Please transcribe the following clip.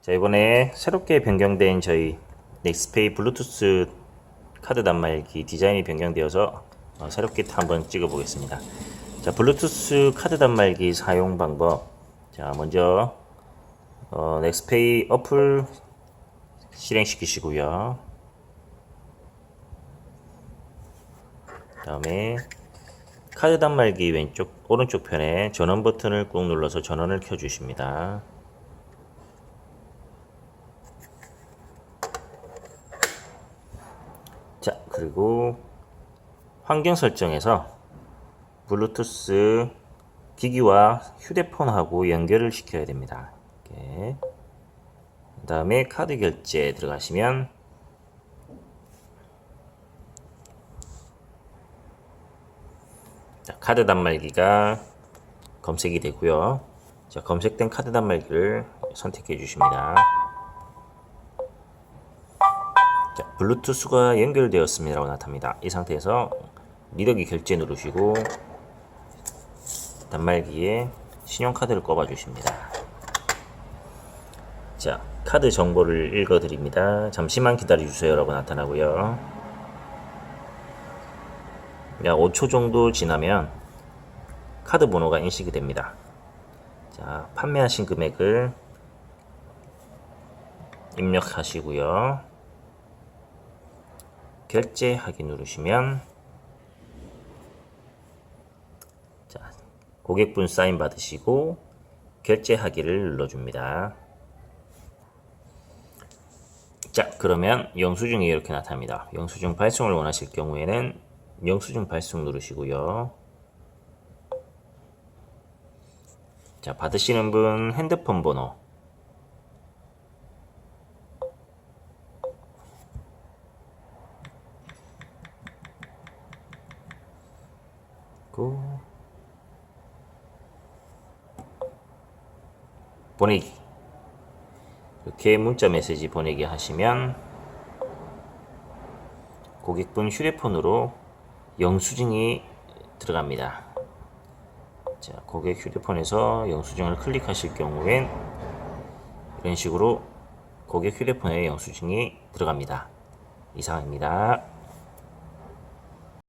자 이번에 새롭게 변경된 저희 넥스페이 블루투스 카드 단말기 디자인이 변경되어서 어, 새롭게 한번 찍어 보겠습니다. 자 블루투스 카드 단말기 사용 방법. 자 먼저 어, 넥스페이 어플 실행시키시고요. 다음에 카드 단말기 왼쪽 오른쪽 편에 전원 버튼을 꾹 눌러서 전원을 켜 주십니다 자, 그리고 환경 설정에서 블루투스 기기와 휴대폰하고 연결을 시켜야 됩니다. 그 다음에 카드 결제 들어가시면 자, 카드 단말기가 검색이 되고요. 자, 검색된 카드 단말기를 선택해 주십니다. 자, 블루투스가 연결되었습니다라고 나타납니다. 이 상태에서 미러기 결제 누르시고 단말기에 신용카드를 꼽아 주십니다. 자, 카드 정보를 읽어 드립니다. 잠시만 기다려 주세요라고 나타나고요. 약 5초 정도 지나면 카드 번호가 인식이 됩니다. 자, 판매하신 금액을 입력하시고요. 결제하기 누르시면 자, 고객분 사인 받으시고 결제하기를 눌러줍니다. 자, 그러면 영수증이 이렇게 나타납니다. 영수증 발송을 원하실 경우에는 영수증 발송 누르시고요. 자, 받으시는 분 핸드폰 번호 고 보내기 이렇게 문자 메시지 보내기 하시면 고객분 휴대폰으로 영수증이 들어갑니다. 자, 고객 휴대폰에서 영수증을 클릭하실 경우엔 이런 식으로 고객 휴대폰에 영수증이 들어갑니다. 이상입니다.